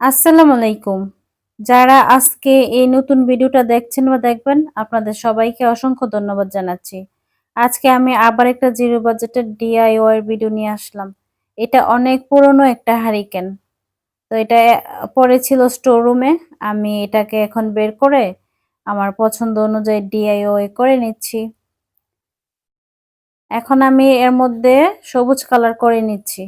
আসসালামু আলাইকুম। যারা আজকে এই নতুন ভিডিওটা দেখছেন বা দেখবেন, আপনাদের সবাইকে অসংখ্য ধন্যবাদ জানাচ্ছি। আজকে আমি আবার একটা জিরো বাজেটের ডিআইওয়ার ভিডিও নিয়ে আসলাম। এটা অনেক পুরনো একটা হারিকেন তো এটা পড়েছিল স্টোর রুমে আমি এটাকে এখন বের করে আমার পছন্দ অনুযায়ী ডিআইওয়াই করে নিচ্ছি। এখন আমি এর মধ্যে সবুজ কালার করে নিচ্ছি।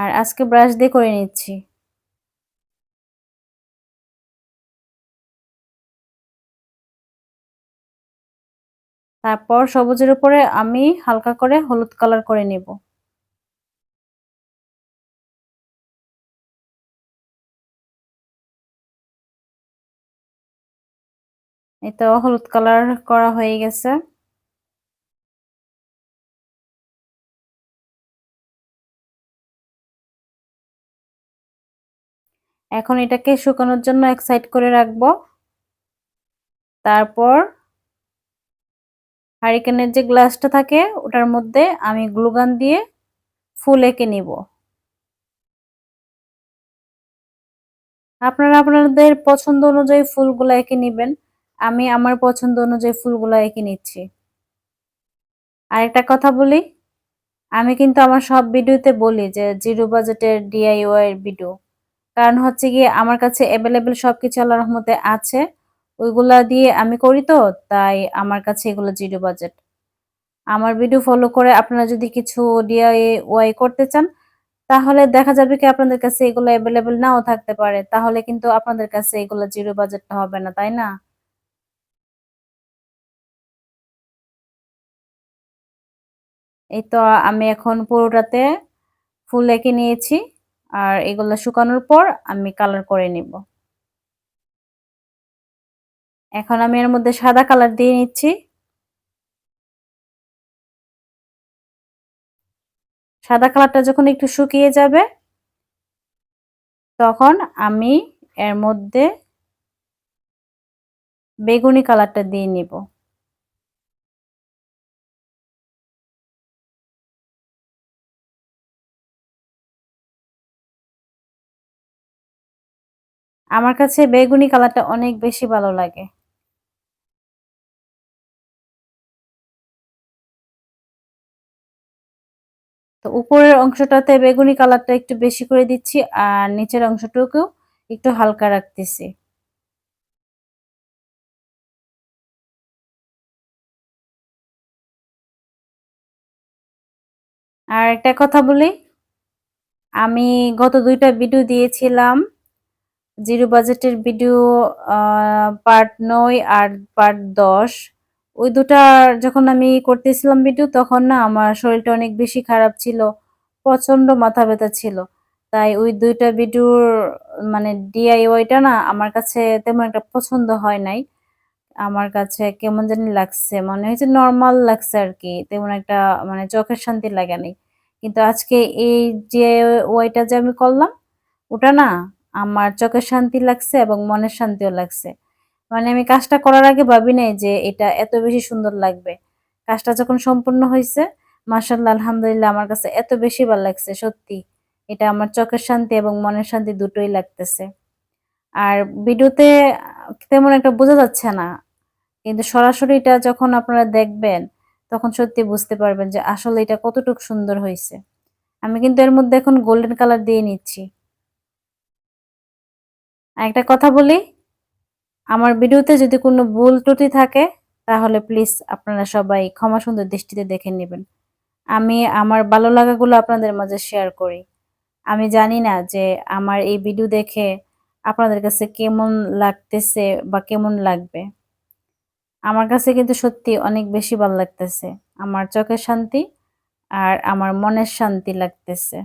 আর আজকে ব্রাশ দিয়ে করে নিচ্ছি। তারপর সবুজের উপরে আমি হালকা করে হলুদ কালার করে নেব। এই তো হলুদ কালার করা হয়ে গেছে। এখন এটাকে শুকানোর জন্য এক সাইড করে রাখব। তারপর হারিকেনের যে গ্লাসটা থাকে, ওটার মধ্যে আমি গ্লুগান দিয়ে ফুল এঁকে নিব। আপনারা আপনাদের পছন্দ অনুযায়ী ফুলগুলো এঁকে নেবেন। আমি আমার পছন্দ অনুযায়ী ফুলগুলো এঁকে নিচ্ছি। আরেকটা কথা বলি, আমি কিন্তু আমার সব ভিডিওতে বলি যে জিরো বাজেটের ডিআইওয়াই ভিডিও। কারণ হচ্ছে গিয়ে আমার কাছে অ্যাভেলেবেল সব কিছু আল্লাহ রহমতে আছে। ওইগুলা দিয়ে আমি করি তো, তাই আমার কাছে এগুলো জিরো বাজেট আমার ভিডিও ফলো করে আপনারা যদি কিছু ডিআইওয়াই করতে চান, তাহলে দেখা যাবে কি আপনাদের কাছে এগুলো অ্যাভেলেবেল নাও থাকতে পারে। তাহলে কিন্তু আপনাদের কাছে এগুলো জিরো বাজেটটা হবে না, তাই না? এই তো আমি এখন পুরোটাতে ফুল এঁকে নিয়েছি। আর এগুলো শুকানোর পর আমি কালার করে নিব। এখন আমি এর মধ্যে সাদা কালার দিয়ে নিচ্ছি। সাদা কালারটা যখন একটু শুকিয়ে যাবে, তখন আমি এর মধ্যে বেগুনি কালারটা দিয়ে নিব। আমার কাছে বেগুনি কালারটা অনেক বেশি ভালো লাগে। তো উপরের অংশটাতে বেগুনি কালারটা একটু বেশি করে দিচ্ছি, আর নিচের অংশটুকু একটু হালকা রাখতেছি। আর একটা কথা বলি, আমি গত দুইটা ভিডিও দিয়েছিলাম জিরো বাজেটের ভিডিও পার্ট নয় আর পার্ট দশ। ওই দুটা যখন আমি করতেছিলাম ভিডিও তখন না আমার শরীরটা অনেক বেশি খারাপ ছিল প্রচণ্ড মাথা ব্যথা ছিল। তাই ওই দুইটা ভিডিওর মানে ডিআইওয়াইটা না আমার কাছে তেমন একটা পছন্দ হয় নাই। আমার কাছে কেমন জানি লাগছে, মনে হয়েছে নর্মাল লাগছে আর কি, তেমন একটা মানে চোখের শান্তি লাগে নাই। কিন্তু আজকে এই যে ওয়াইটা যে আমি করলাম, ওটা না আমার চোখের শান্তি লাগছে এবং মনের শান্তিও লাগছে। মানে আমি কাজটা করার আগে ভাবি নাই যে এটা এত বেশি সুন্দর লাগবে। কাজটা যখন সম্পূর্ণ হয়েছে মাসাল্লাহ আলহামদুলিল্লাহ, আমার কাছে এত বেশি ভালো লাগছে, সত্যি। এটা আমার চোখের শান্তি এবং মনের শান্তি দুটোই লাগতেছে। আর ভিডিওতে তেমন একটা বোঝা যাচ্ছে না। কিন্তু সরাসরি এটা যখন আপনারা দেখবেন, তখন সত্যি বুঝতে পারবেন যে আসলে এটা কতটুকু সুন্দর হয়েছে। আমি কিন্তু এর মধ্যে এখন গোল্ডেন কালার দিয়ে নিচ্ছি। একটা কথা বলি, আমার ভিডিওতে যদি কোনো ভুল ত্রুটি থাকে, তাহলে প্লিজ আপনারা সবাই ক্ষমা সুন্দর দৃষ্টিতে দেখে নেবেন। আমি আমার ভালো লাগাগুলো আপনাদের মাঝে শেয়ার করি। আমি জানি না যে আমার এই ভিডিও দেখে আপনাদের কাছে কেমন লাগতেছে বা কেমন লাগবে। আমার কাছে কিন্তু সত্যি অনেক বেশি ভালো লাগতেছে। আমার চোখের শান্তি আর আমার মনের শান্তি লাগতেছে।